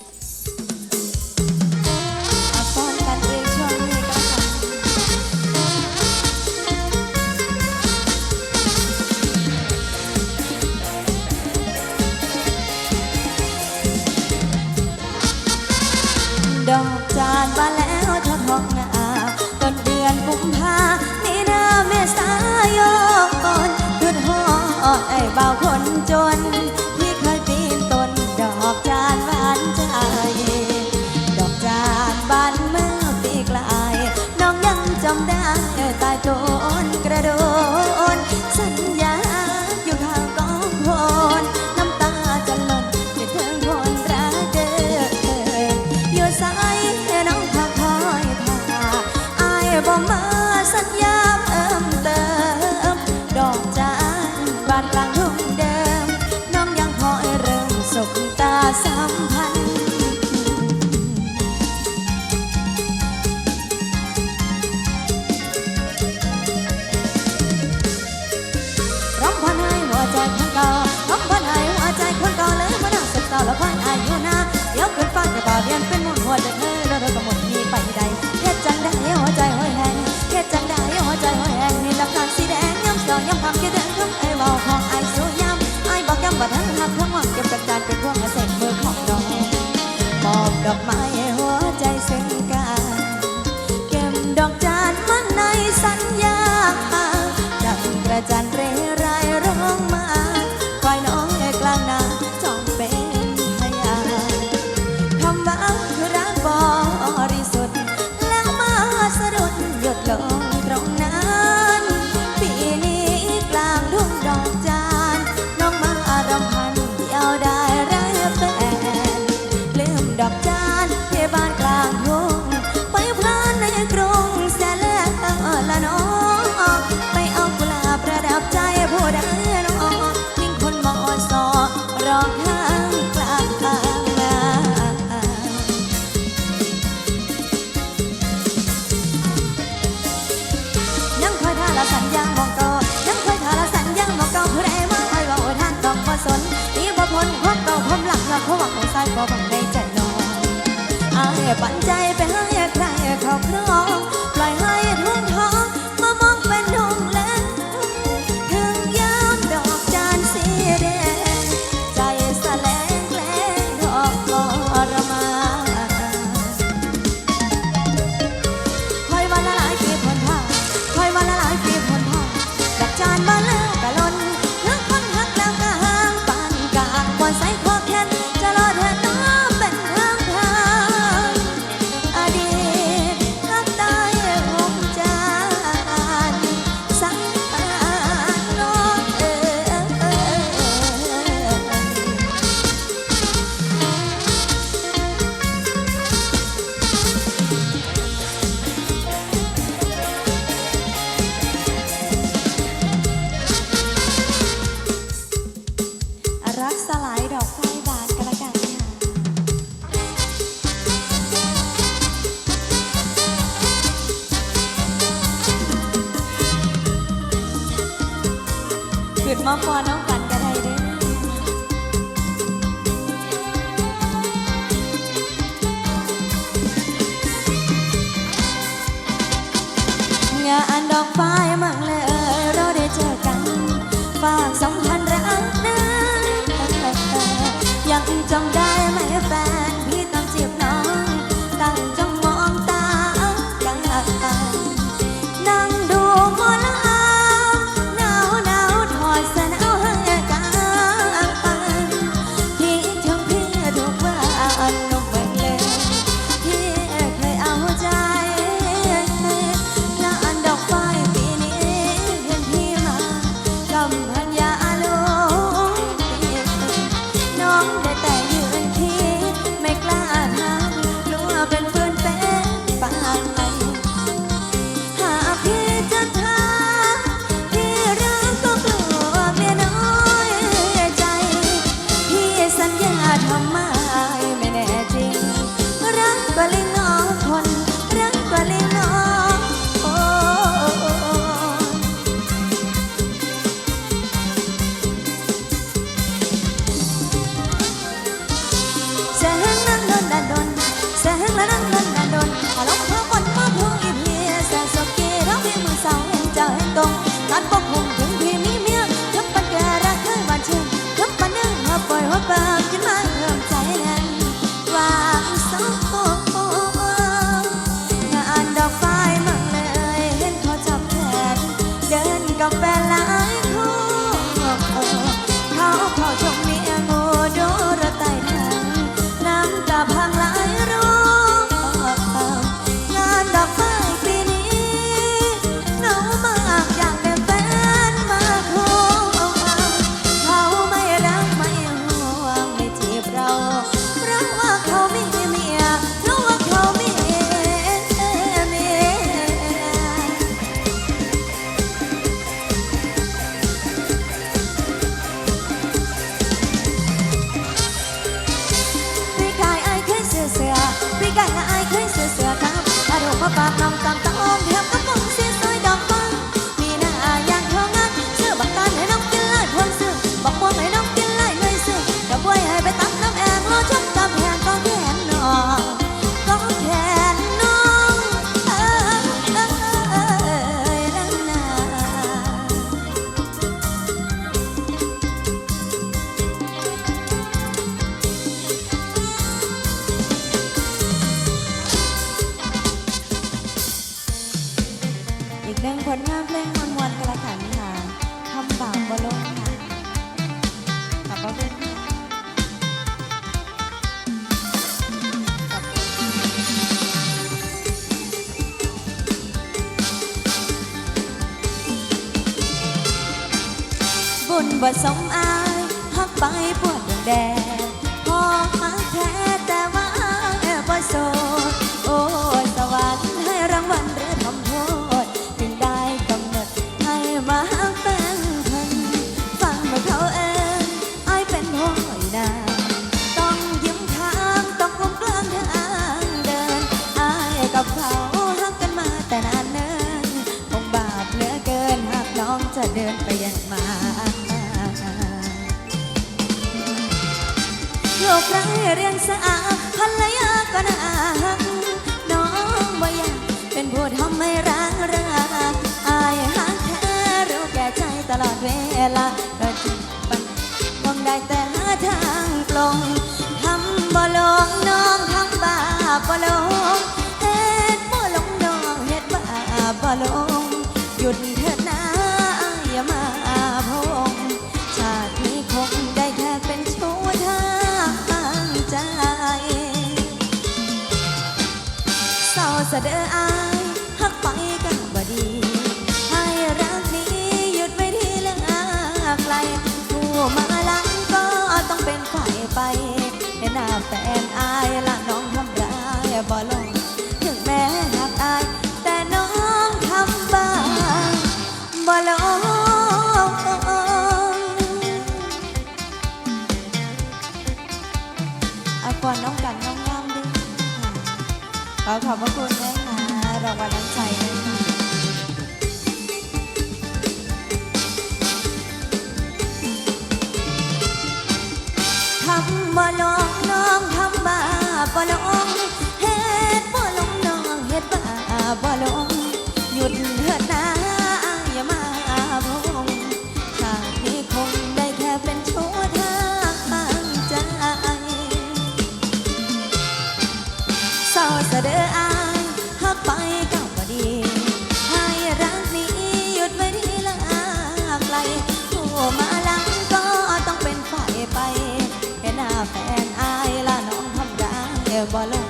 you แก้วตายโจรกระโดนสัญญา đọc mà. ก็บังได้จนอนอายปันใจไปให้ใครเขาครอ มาพอน้องกัน tam tam tam เรื่งผลงานเพลงมวนๆกันละค่ะนี่ค่ะคำบาปบลงค่ะขอบคุณค่ะบุญบ่สมอายหักไปปวดดงแดงพอหักแท้แต่ว่าแอบบ่สม กไร้เรียงสะอาด สะเดออายหักไปกันบ่ดีให้รักนี้หยุดไว้ที่เรื่องอาไกลผู้มาลังก็ต้องเป็นฝ่ไป ให้หน้าแฟนอายละน้องทำร้ายบ่ลง balão